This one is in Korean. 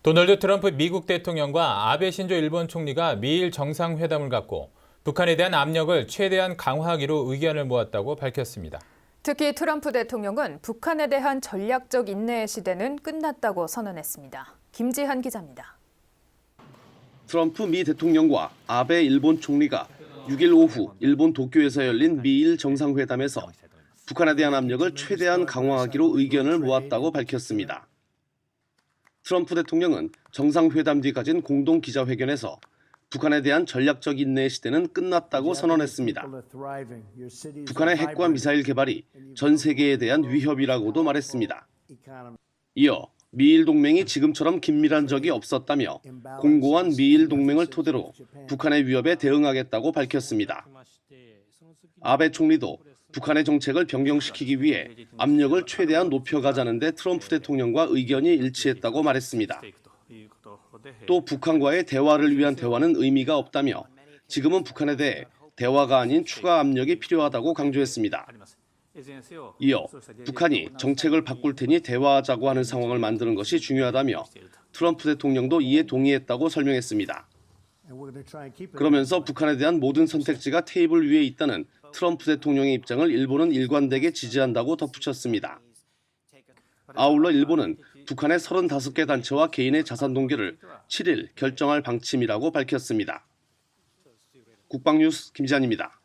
도널드 트럼프 미국 대통령과 아베 신조 일본 총리가 미일 정상회담을 갖고 북한에 대한 압력을 최대한 강화하기로 의견을 모았다고 밝혔습니다. 특히 트럼프 대통령은 북한에 대한 전략적 인내의 시대는 끝났다고 선언했습니다. 김지한 기자입니다. 트럼프 미 대통령과 아베 일본 총리가 6일 오후 일본 도쿄에서 열린 미일 정상회담에서 북한에 대한 압력을 최대한 강화하기로 의견을 모았다고 밝혔습니다. 트럼프 대통령은 정상회담 뒤 가진 공동 기자회견에서 북한에 대한 전략적 인내의 시대는 끝났다고 선언했습니다. 북한의 핵과 미사일 개발이 전 세계에 대한 위협이라고도 말했습니다. 이어 미일 동맹이 지금처럼 긴밀한 적이 없었다며 공고한 미일 동맹을 토대로 북한의 위협에 대응하겠다고 밝혔습니다. 아베 총리도 북한의 정책을 변경시키기 위해 압력을 최대한 높여가자는 데 트럼프 대통령과 의견이 일치했다고 말했습니다. 또 북한과의 대화를 위한 대화는 의미가 없다며 지금은 북한에 대해 대화가 아닌 추가 압력이 필요하다고 강조했습니다. 이어 북한이 정책을 바꿀 테니 대화하자고 하는 상황을 만드는 것이 중요하다며 트럼프 대통령도 이에 동의했다고 설명했습니다. 그러면서 북한에 대한 모든 선택지가 테이블 위에 있다는 트럼프 대통령의 입장을 일본은 일관되게 지지한다고 덧붙였습니다. 아울러 일본은 북한의 35개 단체와 개인의 자산 동결을 7일 결정할 방침이라고 밝혔습니다. 국방뉴스 김지한입니다.